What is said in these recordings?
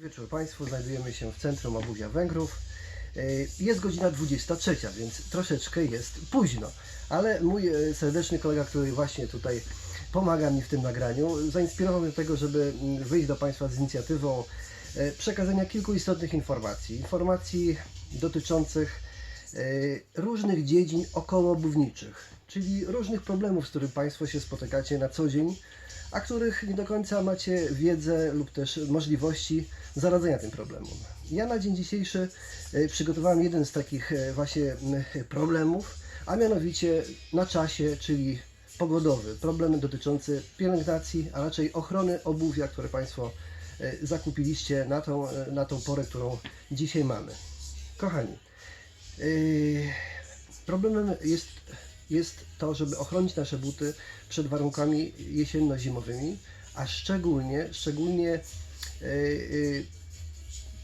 Wieczór Państwu, znajdujemy się w centrum obuwia Węgrów. E, Jest godzina 23, więc troszeczkę jest późno, ale mój e, serdeczny kolega, który właśnie tutaj pomaga mi w tym nagraniu, zainspirował mnie do tego, żeby mm, wyjść do Państwa z inicjatywą e, przekazania kilku istotnych informacji. Informacji dotyczących różnych dziedzin okołobówniczych, czyli różnych problemów, z którymi Państwo się spotykacie na co dzień, a których nie do końca macie wiedzę lub też możliwości zaradzenia tym problemom. Ja na dzień dzisiejszy e, przygotowałem jeden z takich e, właśnie m, problemów, a mianowicie na czasie, czyli pogodowy, problem dotyczący pielęgnacji, a raczej ochrony obuwia, które Państwo e, zakupiliście na tą, e, na tą porę, którą dzisiaj mamy. Kochani, Problemem jest, jest to, żeby ochronić nasze buty przed warunkami jesienno-zimowymi, a szczególnie, szczególnie yy, yy,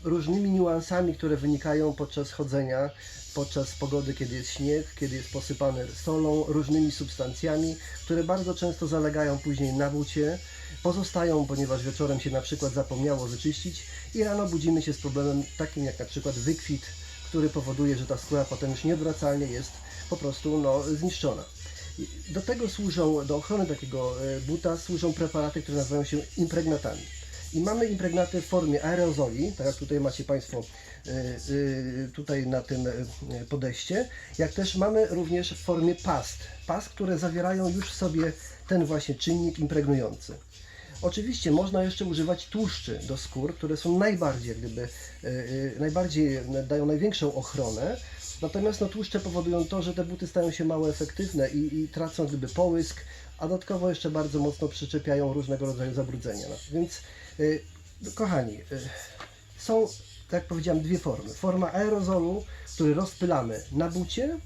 różnymi niuansami, które wynikają podczas chodzenia, podczas pogody, kiedy jest śnieg, kiedy jest posypany solą, różnymi substancjami, które bardzo często zalegają później na bucie, pozostają, ponieważ wieczorem się na przykład zapomniało wyczyścić i rano budzimy się z problemem takim jak na przykład wykwit, który powoduje, że ta skóra potem już nieodwracalnie jest po prostu no, zniszczona. Do tego służą, do ochrony takiego e, buta służą preparaty, które nazywają się impregnatami. I mamy impregnaty w formie aerozoli, tak jak tutaj macie Państwo e, e, tutaj na tym podejście, jak też mamy również w formie past. Past, które zawierają już w sobie ten właśnie czynnik impregnujący. Oczywiście można jeszcze używać tłuszczy do skór, które są najbardziej, gdyby, e, e, najbardziej dają największą ochronę. Natomiast no, tłuszcze powodują to, że te buty stają się mało efektywne i, i tracą gdyby połysk, a dodatkowo jeszcze bardzo mocno przyczepiają różnego rodzaju zabrudzenia. No, więc e, kochani, są, tak jak powiedziałem, dwie formy. Forma aerozolu, który rozpylamy na bucie,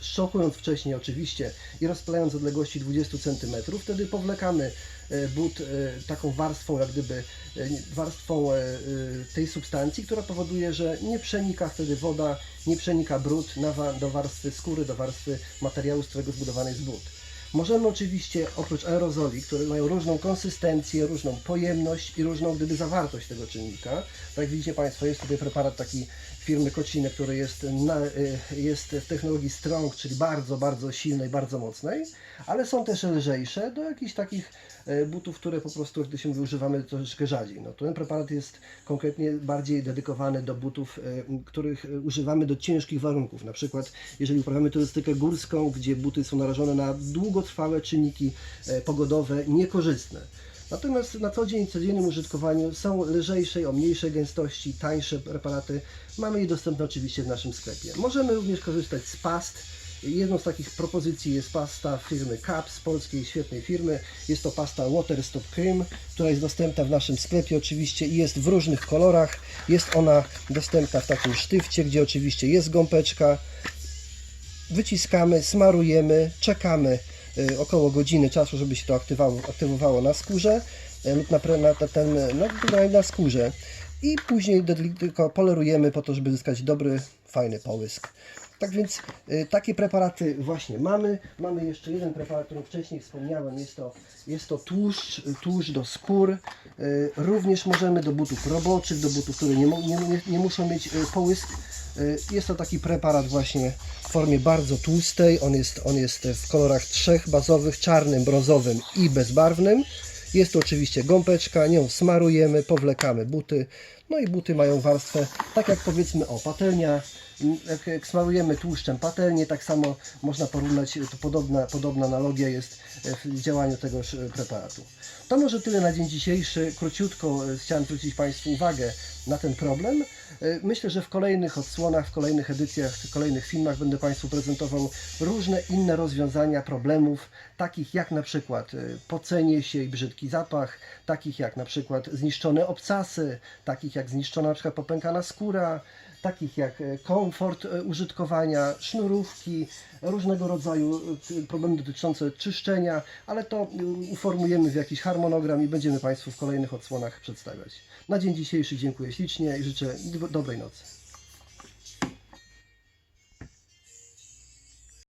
szczochując wcześniej oczywiście i rozpylając z odległości 20 cm, wtedy powlekamy e, but e, taką warstwą, jak gdyby e, warstwą tej substancji, która powoduje, że nie przenika wtedy woda, nie przenika brud do warstwy skóry, do warstwy materiału, z którego zbudowany jest but. Możemy oczywiście, oprócz aerozoli, które mają różną konsystencję, różną pojemność i różną gdyby zawartość tego czynnika, tak jak widzicie Państwo, jest tutaj preparat taki firmy Kocine, który jest, na, y, jest w technologii strong, czyli bardzo, bardzo silnej, bardzo mocnej, ale są też lżejsze do jakichś takich y, butów, które po prostu, gdy się używamy troszeczkę rzadziej. No, ten preparat jest konkretnie bardziej dedykowany do butów, y, których używamy do ciężkich warunków. Na przykład, jeżeli uprawiamy turystykę górską, gdzie buty są narażone na długotrwałe czynniki pogodowe niekorzystne. Natomiast na co dzień, codziennym użytkowaniu są lżejszej, o mniejszej gęstości, tańsze preparaty. Mamy je dostępne oczywiście w naszym sklepie. Możemy również korzystać z past. Jedną z takich propozycji jest pasta firmy Caps, polskiej świetnej firmy. Jest to pasta Water Stop Cream, która jest dostępna w naszym sklepie oczywiście i jest w różnych kolorach. Jest ona dostępna w takim sztywcie, gdzie oczywiście jest gąbeczka. Wyciskamy, smarujemy, czekamy około godziny czasu, żeby się to aktywało, aktywowało na skórze y, lub na, na, ten, no, na, na skórze i później tylko polerujemy po to, żeby zyskać dobry, fajny połysk. Tak więc y, takie preparaty właśnie mamy. Mamy jeszcze jeden preparat, o którym wcześniej wspomniałem. Jest to, jest to tłuszcz, y, tłuszcz do skór. Y, również możemy do butów roboczych, do butów, które nie, nie, nie, muszą mieć y, połysk. Y, Jest to taki preparat właśnie w formie bardzo tłustej. On jest, on jest w kolorach trzech bazowych, czarnym, brązowym i bezbarwnym. Jest to oczywiście gąbeczka, nią smarujemy, powlekamy buty. No i buty mają warstwę, tak jak powiedzmy, o patelnia. Jak, jak smarujemy tłuszczem patelnię, tak samo można porównać, to podobna, podobna analogia jest e, w działaniu tegoż e, preparatu. To może tyle na dzień dzisiejszy. Króciutko e, chciałem zwrócić Państwu uwagę na ten problem. Myślę, że w kolejnych odsłonach, w kolejnych edycjach, w kolejnych filmach będę Państwu prezentował różne inne rozwiązania problemów, takich jak na przykład pocenie się i brzydki zapach, takich jak na przykład zniszczone obcasy, takich jak zniszczona na przykład popękana skóra, takich jak e, komfort e, użytkowania, sznurówki, różnego rodzaju e, problemy dotyczące czyszczenia, ale to uformujemy w jakiś harmonogram i będziemy Państwu w kolejnych odsłonach przedstawiać. Na dzień dzisiejszy dziękuję ślicznie i życzę dobrej nocy.